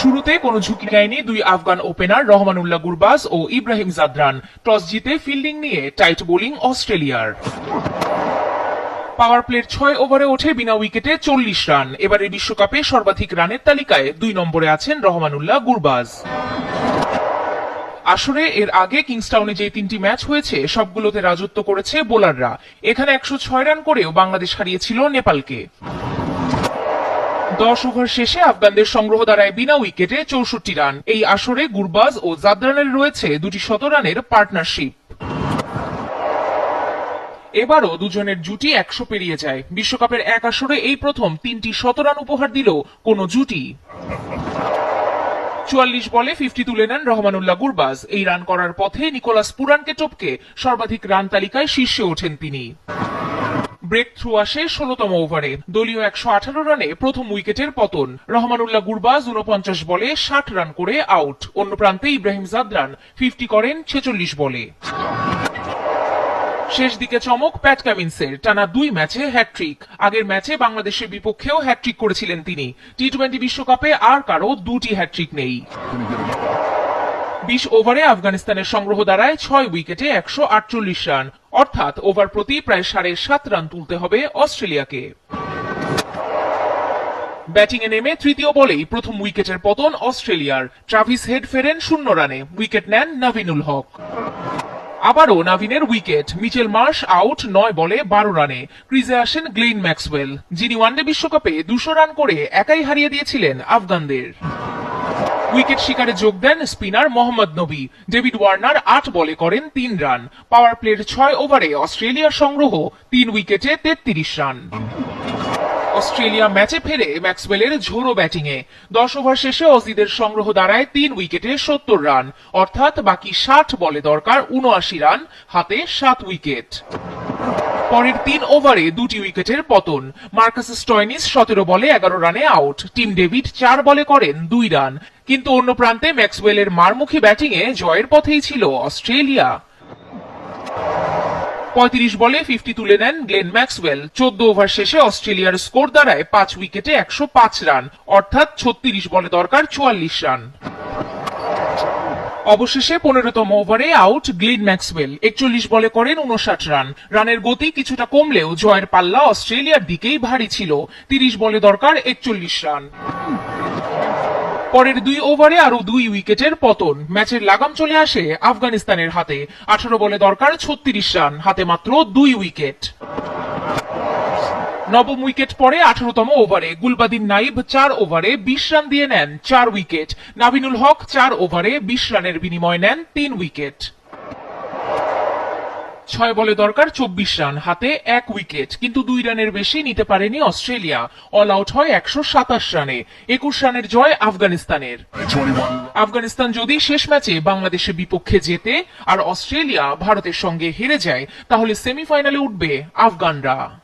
শুরুতে কোনো ঝুঁকি নেয়নি দুই আফগান ওপেনার রহমানুল্লাহ গুরবাজ ও ইব্রাহিম জাদরান। টস জিতে ফিল্ডিং নিয়ে টাইট বোলিং অস্ট্রেলিয়ার। পাওয়ার প্লের ছয় ওভারে ওঠে বিনা উইকেটে চল্লিশ রান। এবারের বিশ্বকাপে সর্বাধিক রানের তালিকায় দুই নম্বরে আছেন রহমানুল্লাহ গুরবাজ। আসরে এর আগে কিংস্টাউনে যে তিনটি ম্যাচ হয়েছে, সবগুলোতে রাজত্ব করেছে বোলাররা। এখানে একশো ছয় রান করেও বাংলাদেশ হারিয়েছিল নেপালকে। দশ ওভার শেষে আফগানদের সংগ্রহ দ্বারায় বিনা উইকেটে চৌষট্টি রান। এই আসরে গুরবাজ ও জাদরানের রয়েছে দুটি শতরানের পার্টনারশিপ। এবারও দুজনের জুটি একশো পেরিয়ে যায়। বিশ্বকাপের এক আসরে এই প্রথম তিনটি শতরান উপহার দিল কোন জুটি। চুয়াল্লিশ বলে ফিফটি তুলে নেন রহমানুল্লাহ গুরবাজ। এই রান করার পথে নিকোলাস পুরানকে টপকে সর্বাধিক রান তালিকায় শীর্ষে ওঠেন তিনি। ব্রেক থ্রু আসে ষোলতম ওভারে দলীয় একশো আঠারো রানে প্রথম উইকেটের পতন। রহমানুল্লাহ গুরবাজ উনপঞ্চাশ বলে ষাট রান করে আউট অন্য প্রান্তে ইব্রাহিম জাদরান ফিফটি করেন ছেচল্লিশ বলে। শেষ দিকে চমক প্যাট কামিন্সের, টানা দুই ম্যাচে হ্যাটট্রিক আগের ম্যাচে বাংলাদেশের বিপক্ষেও হ্যাটট্রিক করেছিলেন তিনি। টি টোয়েন্টি বিশ্বকাপে আর কারও দুটি হ্যাটট্রিক নেই। বিশ ওভারে আফগানিস্তানের সংগ্রহ দাঁড়ায় ছয় উইকেটে একশো আটচল্লিশ রান। অর্থাৎ ওভার প্রতি প্রায় সাড়ে সাত রান তুলতে হবে অস্ট্রেলিয়াকে। ব্যাটিংয়ে নেমে তৃতীয় বলেই প্রথম উইকেটের পতন অস্ট্রেলিয়ার। ট্রাভিস হেড ফেরেন শূন্য রানে। উইকেট নেন নাভিনুল হক। আবারও নাভিনের উইকেট। মিচেল মার্শ আউট নয় বলে বারো রানে। ক্রিজে আসেন গ্লেন ম্যাক্সওয়েল। যিনি ওয়ানডে বিশ্বকাপে দুশো রান করে একাই হারিয়ে দিয়েছিলেন আফগানদের। উইকেট শিকারে যোগ দেন স্পিনার মোহাম্মদ নবী। ডেভিড ওয়ার্নার আট বলে করেন তিন রান। পাওয়ার প্লের ছয় ওভারে অস্ট্রেলিয়ার সংগ্রহ তিন উইকেটে তেত্রিশ রান। অস্ট্রেলিয়া ম্যাচে ফেরে ম্যাক্সওয়েলের ঝোড়ো ব্যাটিংয়ে। দশ ওভার শেষে অজিদের সংগ্রহ দাঁড়ায় তিন উইকেটে সত্তর রান। অর্থাৎ বাকি ষাট বলে দরকার উনআশি রান, হাতে সাত উইকেট। পরের তিন ওভারে দুটি উইকেটের পতন। মার্কাস স্টয়নিস সতেরো বলে এগারো রানে আউট। টিম ডেভিড চার বলে করেন দুই রান। কিন্তু অন্য প্রান্তে ম্যাক্সওয়েলের মারমুখী ব্যাটিংয়ে জয়ের পথেই ছিল অস্ট্রেলিয়া। পঁয়ত্রিশ বলে ফিফটি তুলে নেন গ্লেন ম্যাক্সওয়েল। চোদ্দ ওভার শেষে অস্ট্রেলিয়ার স্কোর দাঁড়ায় পাঁচ উইকেটে একশো পাঁচ রান, অর্থাৎ ছত্রিশ বলে দরকার চুয়াল্লিশ রান। অবশেষে পনেরোতম ওভারে আউট গ্লিন ম্যাক্সওয়েল। একচল্লিশ বলে করেন উনষাট রান। রানের গতি কিছুটা কমলেও জয়ের পাল্লা অস্ট্রেলিয়ার দিকেই ভারী ছিল। তিরিশ বলে দরকার একচল্লিশ রান। পরের দুই ওভারে আরও দুই উইকেটের পতন। ম্যাচের লাগাম চলে আসে আফগানিস্তানের হাতে। আঠারো বলে দরকার, ছত্রিশ রান, হাতে মাত্র দুই উইকেট। নবম উইকেট পরে আঠারোতম ওভারে। গুলবাদিন নাইব চার ওভারে বিশ রান দিয়ে নেন, চার উইকেট। নাবিনুল হক চার ওভারে বিশ রানের বিনিময় নেন, তিন উইকেট। ছয় বলে দরকার চব্বিশ রান, হাতে এক উইকেট। কিন্তু দুই রানের বেশি নিতে পারেনি অস্ট্রেলিয়া। অল আউট হয় একশো সাতাশ রানে। একুশ রানের জয় আফগানিস্তানের। আফগানিস্তান যদি শেষ ম্যাচে বাংলাদেশের বিপক্ষে জেতে আর অস্ট্রেলিয়া ভারতের সঙ্গে হেরে যায়, তাহলে সেমিফাইনালে উঠবে আফগানরা।